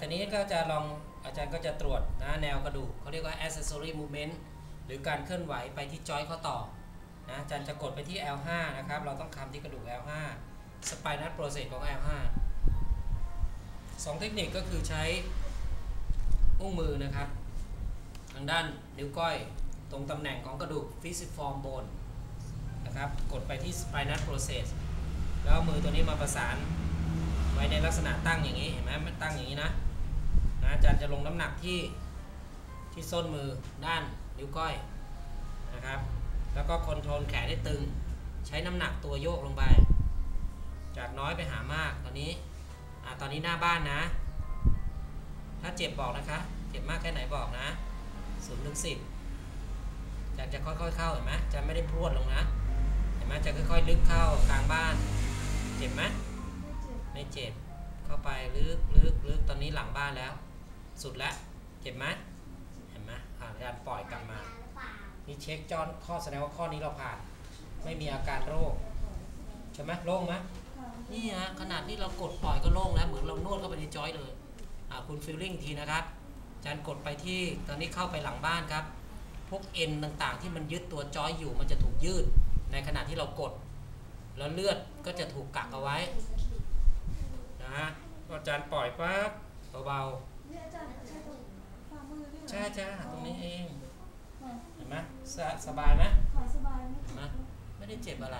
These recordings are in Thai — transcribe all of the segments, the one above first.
อันนี้ก็จะลองอาจารย์ก็จะตรวจนะแนวกระดูกเขาเรียกว่า accessory movement หรือการเคลื่อนไหวไปที่จอยข้อต่อนะอาจารย์จะกดไปที่ L5 นะครับ เราต้องคำที่กระดูก L5 spinal process ของ L5 สองเทคนิคก็คือใช้อุ้งมือนะครับ ทางด้านนิ้วก้อยตรงตำแหน่งของกระดูก fisiform bone นะครับ กดไปที่ spinal process แล้วมือตัวนี้มาประสาน ว้ในลักษณะตั้งอย่างนี้เห็นไหมมันตั้งอย่างนี้นะนะอาจารย์จะลงน้ำหนักที่ที่ส้นมือด้านนิ้วก้อยนะครับ แล้วก็คอนโทรลแขนให้ตึง ใช้น้ำหนักตัวโยกลงไป จากน้อยไปหามากตอนนี้อ่าตอนนี้หน้าบ้านนะ ถ้าเจ็บบอกนะคะเจ็บมากแค่ไหนบอกนะศูนย์ถึงสิบจากจะค่อยๆเข้าเห็นไหมจะไม่ได้พรวดลงนะเห็นไหมจะค่อยๆลึกเข้ากลางบ้าน เจ็บไหมไม่เจ็บ เจ็บเข้าไปลึกลึกลึกตอนนี้หลังบ้านแล้ว สุดแล้วเจ็บไหมเห็นไหมอ่าอาจารย์ปล่อยกลับมา นี่เช็คจอนข้อแสดงว่าข้อนี้เราผ่าน ไม่มีอาการโรคใช่ไหมโล่งไหมนี่ฮะขนาดที่เรากดปล่อยก็โล่งแล้ว เหมือนเรานวดเข้าไปในจอยเลยอ่าคุณฟิลลิ่งทีนะครับอาจารย์กดไปที่ตอนนี้เข้าไปหลังบ้านครับ พวกเอ็นต่างๆ ที่มันยึดตัวจอยอยู่มันจะถูกยืด ในขณะที่เรากด แล้วเลือดก็จะถูกกักเอาไว้นะฮะ ออาจารย์ปล่อยปั๊บเบาเนี่ยอาจารย์ใช้ตรงฝ่ามือเนี่ยๆเหรอใช่จ้าตรงนี้เองค่ะเห็นไหมสะสบายไหมขายสบายไหมเห็นไหมไม่ได้เจ็บอะไร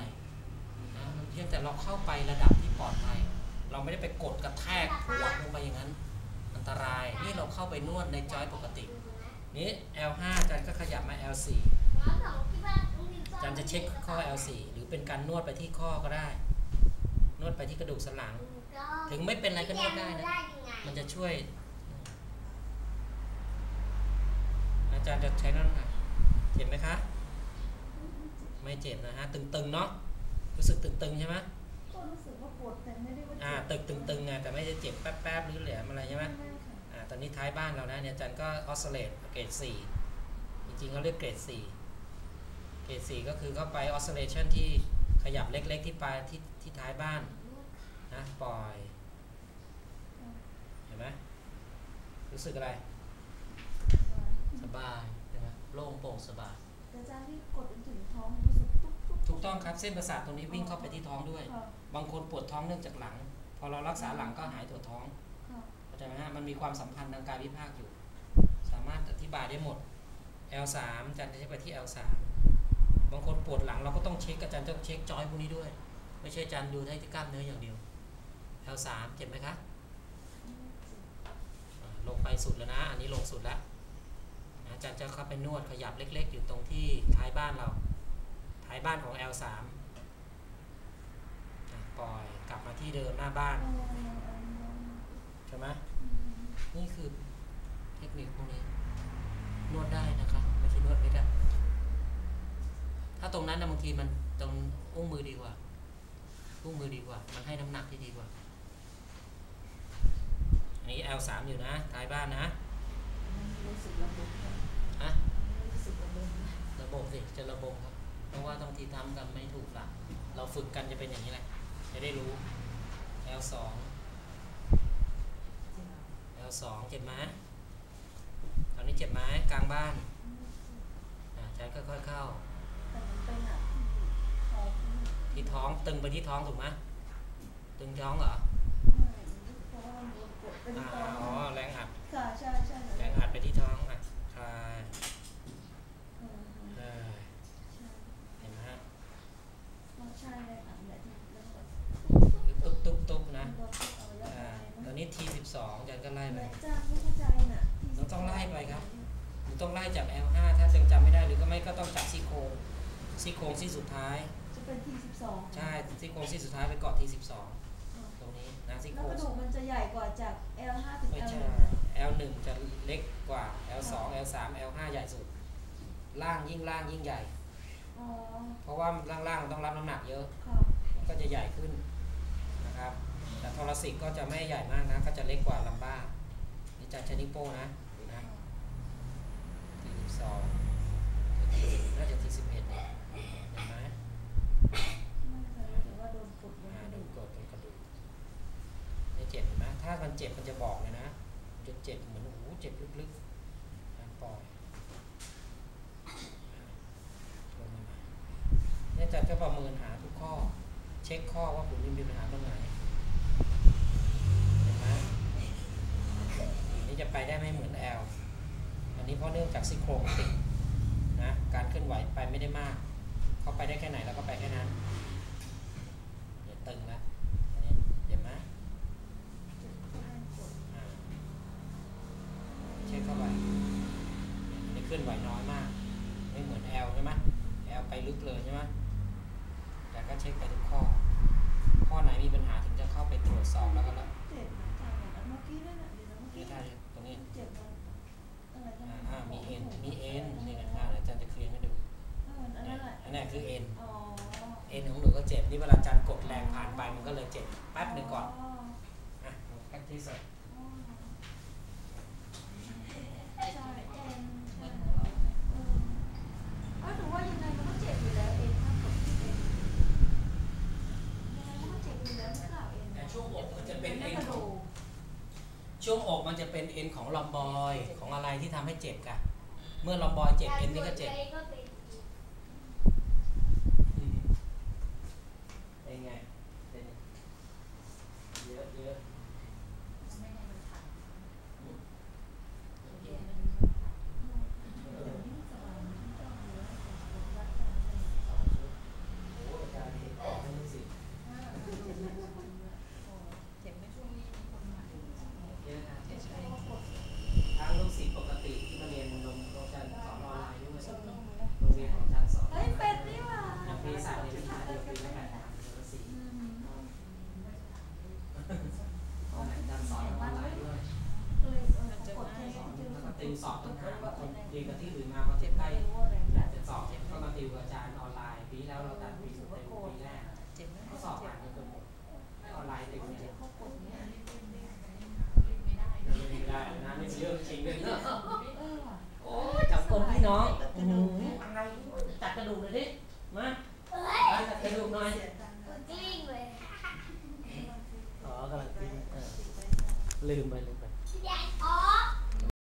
นะเพียงแต่เราเข้าไประดับที่ปลอดภัยเราไม่ได้ไปกดกระแทกปวดลงไปอย่างนั้น อันตรายนี่เราเข้าไปนวดในจอยปกตินี้ L5 อาจารย์ก็ขยับมา L4 อาจารย์จะเช็คข้อ L4 หรือเป็นการนวดไปที่ข้อก็ได้ นวดไปที่กระดูกสันหลัง ถึงไม่เป็นอะไรก็นวดได้นะ มันจะช่วย อาจารย์จะใช้นั่นนะเจ็บไหมคะ ไม่เจ็บนะฮะ ตึงๆเนาะ รู้สึกตึงๆใช่ไหมก็รู้สึกว่าปวดแต่ไม่ได้ว่าอ่าเจ็บตึกตึงๆไงแต่ไม่ได้เจ็บแป๊บๆหรือแหลมอะไรใช่ไหมไม่ค่ะอ่า ตอนนี้ท้ายบ้านเรานะเนี่ยอาจารย์ก็ออสเลตเกรด4จริงๆเขาเรียกเกรด4เกรด4ก็คือเข้าไปออสเลชันที่ขยับเล็ก ๆ ที่ปลายที่ที่ท้ายบ้าน นะปล่อย เห็นไหมรู้สึกอะไร สบายใช่ไหมโล่งโปร่งสบายแต่อาจารย์ที่กดจนถึงท้องรู้สึกตุ๊บตุ๊บถูกต้องครับเส้นประสาทตรงนี้วิ่งเข้าไปที่ท้องด้วยค่ะบางคนปวดท้องเนื่องจากหลัง พอเรารักษาหลังก็หายปวดท้องค่ะเข้าใจไหมฮะมันมีความสัมพันธ์ทางกายวิภาคอยู่ สามารถอธิบายได้หมด L3 อาจารย์จะใช้ไปที่ L3 บางคนปวดหลังเราก็ต้องเช็คอาจารย์ต้องเช็คจอยพวกนี้ด้วย ไม่ใช่อาจารย์ดูได้ที่กล้ามเนื้ออย่างเดียว L3 เจ็บไหมคะลงไปสุดแล้วนะ อันนี้ลงสุดแล้วอาจารย์จะเข้าไปนวดขยับเล็ก ๆ อยู่ตรงที่ท้ายบ้านเรา ท้ายบ้านของ L3 ปล่อยกลับมาที่เดิมหน้าบ้าน ใช่ไหมนี่คือเทคนิคพวกนี้ นวดได้นะครับไม่ใช่นวดไม่ได้ ถ้าตรงนั้นนะบางทีมันตรงอุ้งมือดีกว่า อุ้งมือดีกว่า มันให้น้ำหนักที่ดีกว่า อันนี้ L3 อยู่นะท้ายบ้านนะรู้สึกระบบค่ะฮะรู้สึกระบบระบบสิจะระบบครับเพราะว่าบางทีทำกันไม่ถูกหลักเราฝึกกันจะเป็นอย่างนี้แหละจะได้รู้ L2 L2 เจ็บไหมตอนนี้เจ็บไหมกลางบ้านอะอาจารย์ค่อยๆเข้าแต่มันเป็นอะท้องที่ท้องตึงไปที่ท้องถูกไหมตึงท้องเหรอ เพราะว่ามันโดน กดเป็นอ่าท้องอ๋อแรงอัดค่ะใช่ใช่แรงอัดไปที่ท้องอะคลายเออเออใช่เห็นไหมฮะใช่เลยอะเนี่ยที่เรื่องแบบตุ๊บตุ๊บตุ๊บนะโดนกดเอาแล้วอ่าไปตอนะนนี้ T12 อาจารย์ก็ไล่ไปแม่จ้าไม่เข้าใจน่ะเราต้องไล่ไปครับหรือต้องไล่จาก L5 ถ้ายังจำไม่ได้หรือก็ไม่ก็ต้องจากซี่โครงซี่โครงซี่สุดท้ายจะเป็นทีสิบสองใช่ซี่โครงซี่สุดท้ายไปเกาะ T12 ตรงนี้นะซี่แล้โควรง กระดูกมันจะใหญ่กว่าจาก L5 ถึง ไม่ L1 ใช่ L1 จะเล็กกว่า L2 L3 L5 ใหญ่สุด ล่างยิ่งล่างยิ่งใหญ่อ๋อเพราะว่าล่างๆมันต้องรับน้ำหนักเยอะค่ะมันก็จะใหญ่ขึ้นนะครับ แต่ทอรัสิกก็จะไม่ใหญ่มากนะ ก็จะเล็กกว่าลัมบ้านี่จะใช้นิ้วโป้งนะดูนะทีสิบสองน่าจะทีสิบเอ็ดเนี่ยเห็นไหมไม่เคยรู้แต่ว่าโดนกดบนอ่ากระดูดูกกดตรงกระดูกไม่เจ็บเห็นไหมถ้ามันเจ็บมันจะบอกเลยนะจะเจ็บเหมือนโอ้โหเจ็บลึกๆ่อยลงมาใหม่เนี่ยอาจารย์ก็ประเมินหาทุกข้อ เช็คข้อว่าคุณมีปัญหาตรงไหนเห็นไหมอันนี้จะไปได้ไม่เหมือนแอลอันนี้เพราะเนื่องจากซี่โครงติดนะการเคลื่อนไหวไปไม่ได้มาก เขาไปได้แค่ไหนแล้วก็ไปแค่นั้นเดี๋ยวตึงแล้วอันนี้เห็นไหมอ่าเช็คเข้าไปอันนี้เคลื่อนไหวน้อยมาก ไม่เหมือนแอลใช่ไหมแอ ลึกเลยใช่ไหมแต่ก็เช็คไปทุกข้อ ข้อไหนมีปัญหาถึงจะเข้าไปตรวจสอบแล้วก็แล้วเจ็บนะจ๊ะเมื่อกี้นั่นแหละเดี๋ยวนะเมื่อนี่กี้ได้ตรงนี้เจ็บมันอะไรกันอ่ามีเอ็นมีเอ็นนี่ไงอ่าวอาจารย์จะเคลียร์ให้ดูอันนั้นแหละอันนี้คือเอ็นเอ็นของหนูก็เจ็บนี่เวลาอาจารย์กดแรงผ่านไปมันก็เลยเจ็บแป๊บหนึ่งก่อนอะแป๊บที่สุด อ๋อใช่เอ็นใช่เออเอาถือว่ายังไงมันก็เจ็บอยู่แล้วเอ็นถ้ากดที่เอ็นยังไงมันก็เจ็บอยู่แล้วไม่กล่าวเอ็น แต่ช่วงอกมันจะเป็น ไม่ เอ็น กระ ขอ ดู ง ก ช่วง อกมันจะเป็นเอ็นของลอมบอยของอะไรที่ทำให้เจ็บกันเมื่อลอมบอยเจ็บเอ็นนี่ก็เจ็บ สอบต่างหากบางคนเรียนกันที่อื่นมาเพราะเจ็บใกล้จะสอบก็มาติวกับอาจารย์ออนไลน์ปีแล้วเราตัดปีเต็มปีแรกก็สอบผ่านกันบหมดออนไลน์ติมเนี่ยไม่ได้นะไม่เยอะชิงเลยโอ้จับกลมพี่น้องจัดกระดูกเลยดิมาจัดกระดูกหน่อยกลิ้งเลยอ๋อกำลังกลิ้งลืมไปเลย